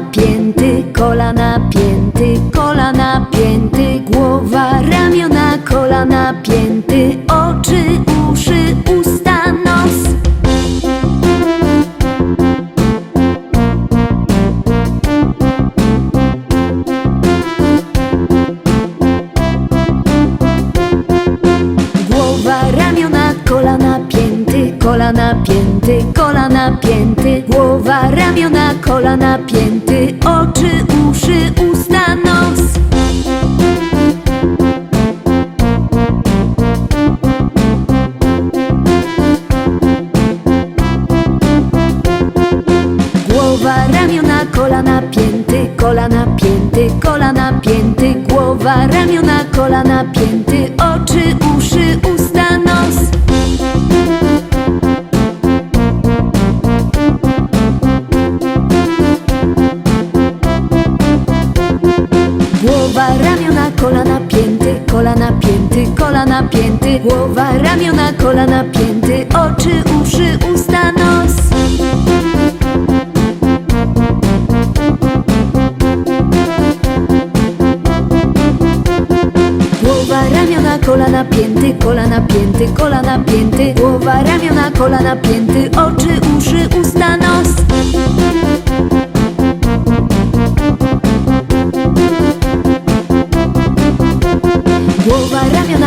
pięty, kolana pięty, kolana pięty, głowa, ramiona, kolana pięty, oczy, uszy, usta, nos. Głowa, ramiona, kolana, pięty, kolana, pięty, kolana, pięty, głowa, ramiona, kolana, pięty, oczy, uszy, usta, nos. Głowa, ramiona, kolana, pięty, kolana, pięty, kolana, pięty, głowa, ramiona, kolana, pięty, oczy, uszy, usta, Głowa, ramiona, kolana, pięty, kolana, pięty, kolana, pięty, głowa, ramiona, kolana, pięty, oczy, uszy, usta, nos. Głowa, ramiona, kolana, pięty, kolana, pięty, kolana, pięty, głowa, ramiona, kolana, pięty, oczy, uszy,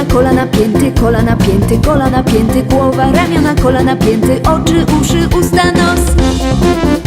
ramiona, kolana, pięty, kolana, pięty, kolana, pięty, głowa, ramiona, kolana, pięty, oczy, uszy, usta, nos.